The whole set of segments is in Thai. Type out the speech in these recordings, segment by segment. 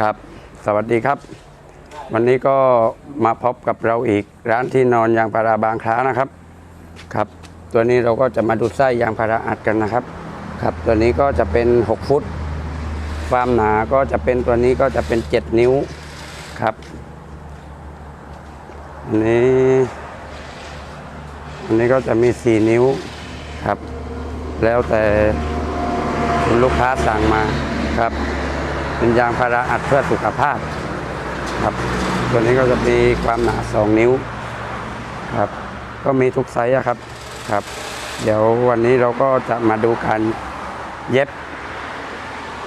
ครับ สวัสดีครับ วันนี้ก็มาพบกับเราอีกร้านที่นอนยางพาราบางคล้านะครับ ครับ ตัวนี้เราก็จะมาดูไส้ยางพาราอัดกันนะครับ ครับ ตัวนี้ก็จะเป็น 6 ฟุต ความหนาก็จะเป็นตัวนี้ก็จะเป็น 7 นิ้วครับอันนี้อันนี้ก็จะมี 4 นิ้วครับ แล้วแต่ลูกค้าสั่งมาครับ เป็นยางพาราอัดเพื่อสุขภาพครับตัวนี้ก็จะมีความหนา 2 นิ้วครับ ก็มีทุกไซส์ครับครับ เดี๋ยววันนี้เราก็จะมาดูการเย็บ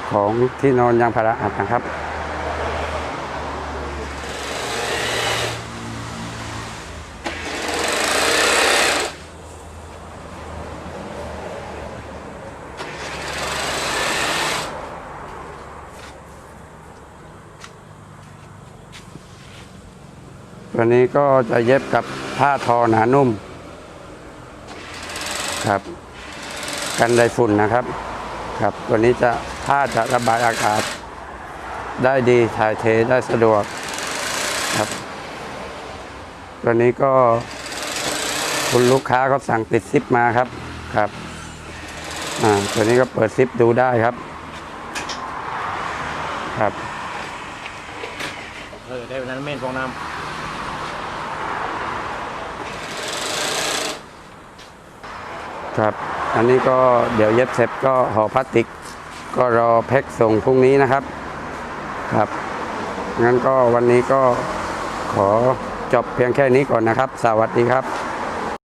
ของที่นอนยางพาราอัดนะครับ ตัวนี้ก็จะเย็บกับผ้าทอหนานุ่ม ครับ กันไดฝุ่นนะครับ ครับ ตัวนี้จะผ้าจะระบายอากาศ ได้ดีถ่ายเทได้สะดวกครับ ตัวนี้ก็ คุณลูกค้าเขาสั่งติดซิปมาครับครับอ่าตัวนี้ก็เปิดซิปดูได้ครับ ครับ เออได้วันนั้นเม่นฟองน้ำ ครับ อันนี้ก็เดี๋ยวเย็บเสร็จก็ห่อพลาสติก ก็รอแพ็คส่งพรุ่งนี้นะครับ ครับ งั้นก็วันนี้ก็ขอจบเพียงแค่นี้ก่อนนะครับ สวัสดีครับ